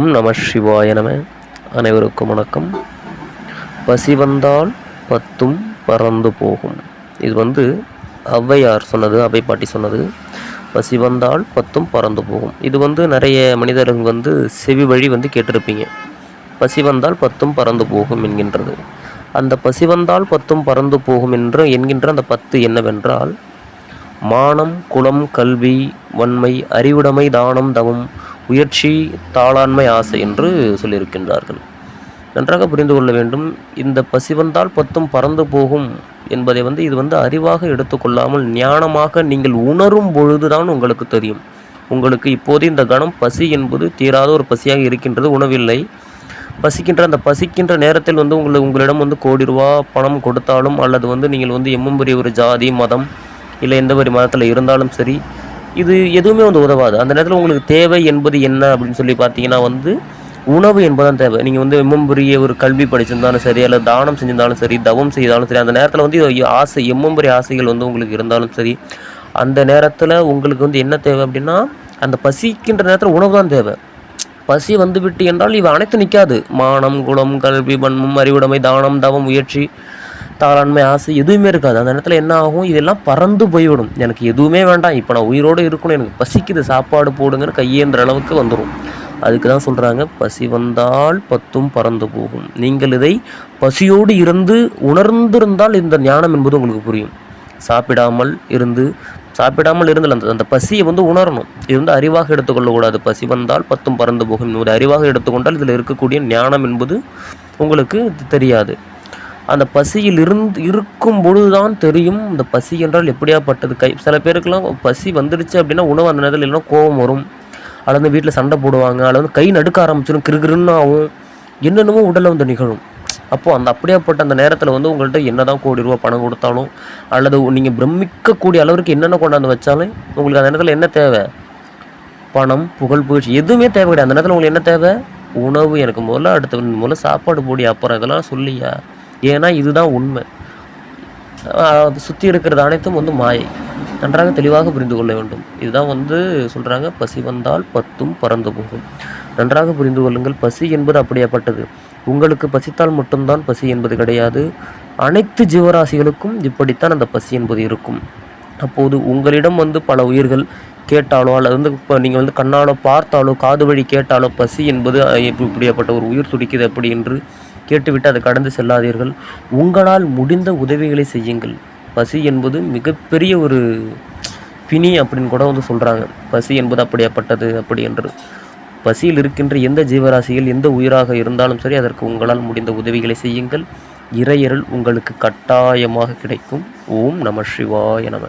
ஓம் நம சிவாய நம. அனைவருக்கும் வணக்கம். பசி வந்தால் பத்தும் பறந்து போகும். இது வந்து ஔவையார் சொன்னது அவை பாட்டி சொன்னது. பசி வந்தால் பத்தும் பறந்து போகும். இது வந்து நிறைய மனிதர்கள் வந்து செவி வழி வந்து கேட்டிருப்பீங்க. பசி வந்தால் பத்தும் பறந்து போகும் என்கின்றது. அந்த பசி வந்தால் பத்தும் பறந்து போகும் என்று என்கின்ற அந்த பத்து என்னவென்றால் மானம் குலம் கல்வி வன்மை அறிவுடைமை தானம் தவம் முயற்சி தாளாண்மை ஆசை என்று சொல்லியிருக்கின்றார்கள். நன்றாக புரிந்து கொள்ள வேண்டும் இந்த பசி வந்தால் பத்தும் பறந்து போகும் என்பதை வந்து இது வந்து அறிவாக எடுத்துக்கொள்ளாமல் ஞானமாக நீங்கள் உணரும் பொழுதுதான் உங்களுக்கு தெரியும். உங்களுக்கு இப்போது இந்த கணம் பசி என்பது தீராத ஒரு பசியாக இருக்கின்றது உணவில்லை. பசிக்கின்ற அந்த பசிக்கின்ற நேரத்தில் வந்து உங்களை உங்களிடம் வந்து கோடி ரூபா பணம் கொடுத்தாலும் அல்லது வந்து நீங்கள் வந்து எம்மும் பெரிய ஒரு ஜாதி மதம் இல்லை எந்த ஒரு மதத்தில் இருந்தாலும் சரி இது எதுவுமே வந்து உதவாது. அந்த நேரத்தில் உங்களுக்கு தேவை என்பது என்ன அப்படின்னு சொல்லி பார்த்தீங்கன்னா வந்து உணவு என்பதுதான் தேவை. நீங்கள் வந்து எம்மும் பெரிய ஒரு கல்வி படிச்சிருந்தாலும் சரி அல்லது தானம் செஞ்சிருந்தாலும் சரி தவம் செய்தாலும் சரி அந்த நேரத்தில் வந்து ஆசை எம்மும் பெரிய ஆசைகள் வந்து உங்களுக்கு இருந்தாலும் சரி அந்த நேரத்தில் உங்களுக்கு வந்து என்ன தேவை அப்படின்னா அந்த பசிக்கின்ற நேரத்தில் உணவு தான் தேவை. பசி வந்து விட்டு என்றால் இவை அனைத்து நிற்காது மானம் குணம் கல்வி பண்பும் அறிவுடைமை தானம் தவம் முயற்சி தாளாண்மை ஆசை எதுவுமே இருக்காது. அந்த நேரத்தில் என்ன ஆகும்? இதெல்லாம் பறந்து போய்விடும். எனக்கு எதுவுமே வேண்டாம். இப்போ நான் உயிரோடு இருக்கணும். எனக்கு பசிக்குது. சாப்பாடு போடுங்கன்னு கையேன்ற அளவுக்கு வந்துடும் அதுக்கு தான் சொல்கிறாங்க பசி வந்தால் பத்தும் பறந்து போகும். நீங்கள் இதை பசியோடு இருந்து உணர்ந்திருந்தால் இந்த ஞானம் என்பது உங்களுக்கு புரியும். சாப்பிடாமல் இருந்து சாப்பிடாமல் இருந்தால் அந்த அந்த பசியை வந்து உணரணும். இது வந்து அறிவாக எடுத்துக்கொள்ளக்கூடாது. பசி வந்தால் பத்தும் பறந்து போகும். ஒரு அறிவாக எடுத்துக்கொண்டால் இதில் இருக்கக்கூடிய ஞானம் என்பது உங்களுக்கு தெரியாது. அந்த பசியில் இருந்து இருக்கும் பொழுதுதான் தெரியும் இந்த பசி என்றால் எப்படியாப்பட்டது. கை சில பேருக்குலாம் பசி வந்துடுச்சு அப்படின்னா உணவு அந்த நேரத்தில் இல்லைன்னா கோபம் வரும். அல்லது வீட்டில் சண்டை போடுவாங்க அல்லது கை நடுக்க ஆரம்பிச்சிடும் கிருகிருன்னு ஆகும். என்னென்னமோ உடலில் வந்து நிகழும். அப்போது அந்த அப்படியாப்பட்ட அந்த நேரத்தில் வந்து உங்கள்கிட்ட என்ன தான் கோடி ரூபா பணம் கொடுத்தாலும் அல்லது நீங்கள் பிரமிக்கக்கூடிய அளவிற்கு என்னென்ன கொண்டாந்து வச்சாலும் உங்களுக்கு அந்த நேரத்தில் என்ன தேவை? பணம் புகழ் புகழ்ச்சி எதுவுமே தேவை கிடையாது. அந்த நேரத்தில் உங்களுக்கு என்ன தேவை? உணவு. எனக்கு முதல்ல அடுத்த முதல்ல சாப்பாடு போடி அப்புறம் இதெல்லாம் சொல்லியா? ஏன்னா இதுதான் உண்மை. சுற்றி இருக்கிறது அனைத்தும் வந்து மாயை. நன்றாக தெளிவாக புரிந்து கொள்ள வேண்டும். இதுதான் வந்து சொல்கிறாங்க பசி வந்தால் பத்தும் பறந்து போகும். நன்றாக புரிந்து கொள்ளுங்கள் பசி என்பது அப்படியேப்பட்டது. உங்களுக்கு பசித்தால் மட்டும்தான் பசி என்பது கிடையாது. அனைத்து ஜீவராசிகளுக்கும் இப்படித்தான் அந்த பசி என்பது இருக்கும். அப்போது உங்களிடம் வந்து பல உயிர்கள் கேட்டாலோ அல்லது வந்து இப்போ நீங்கள் வந்து கண்ணாலோ பார்த்தாலோ காது வழி கேட்டாலோ பசி என்பது இப்படியாப்பட்ட ஒரு உயிர் துடிக்குது அப்படி என்று கேட்டுவிட்டு அதை கடந்து செல்லாதீர்கள். உங்களால் முடிந்த உதவிகளை செய்யுங்கள். பசி என்பது மிகப்பெரிய ஒரு பிணி அப்படின்னு கூட வந்து சொல்கிறாங்க பசி என்பது அப்படியாப்பட்டது அப்படி என்று. பசியில் இருக்கின்ற எந்த ஜீவராசிகள் எந்த உயிராக இருந்தாலும் சரி அதற்கு உங்களால் முடிந்த உதவிகளை செய்யுங்கள். இறையருள் உங்களுக்கு கட்டாயமாக கிடைக்கும். ஓம் நம சிவாய நம.